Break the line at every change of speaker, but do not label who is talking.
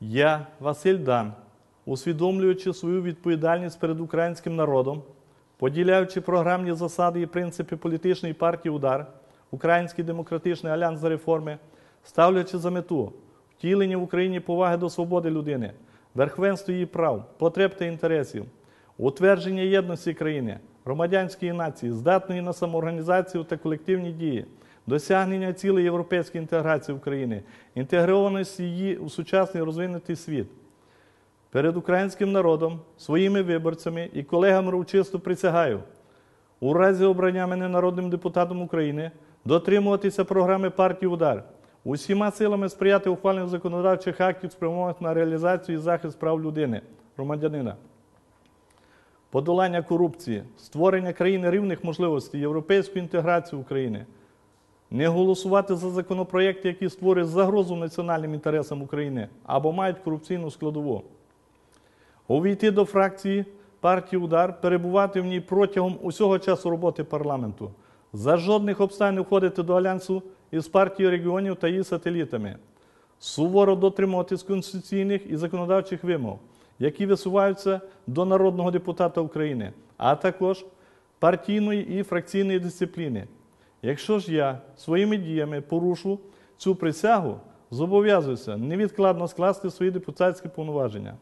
Я, Василь Дан, усвідомлюючи свою відповідальність перед українським народом, поділяючи програмні засади і принципи політичної партії Удар, Український демократичний альянс за реформи, ставлячи за мету втілення в Україні поваги до свободи людини, верховенства її прав, потреб та інтересів, утвердження єдності країни, громадянської нації, здатної на самоорганізацію та колективні дії, досягнення цілей європейської інтеграції України, інтегрованості її у сучасний розвинутий світ. Перед українським народом, своїми виборцями і колегами урочисто присягаю у разі обрання мене народним депутатом України дотримуватися програми партії Удар, усіма силами сприяти ухваленню законодавчих актів, спрямованих на реалізацію і захист прав людини, громадянина, подолання корупції, створення країни рівних можливостей, європейську інтеграцію України, не голосувати за законопроекти, які створюють загрозу національним інтересам України або мають корупційну складову увійти до фракції партії Удар, перебувати в ній протягом усього часу роботи парламенту, за жодних обставин входити до альянсу із партією регіонів та її сателітами, суворо дотримуватись конституційних і законодавчих вимог, які висуваються до народного депутата України, а також партійної і фракційної дисципліни. Якщо ж я своїми діями порушу цю присягу, зобов'язуюся невідкладно скласти свої депутатські повноваження.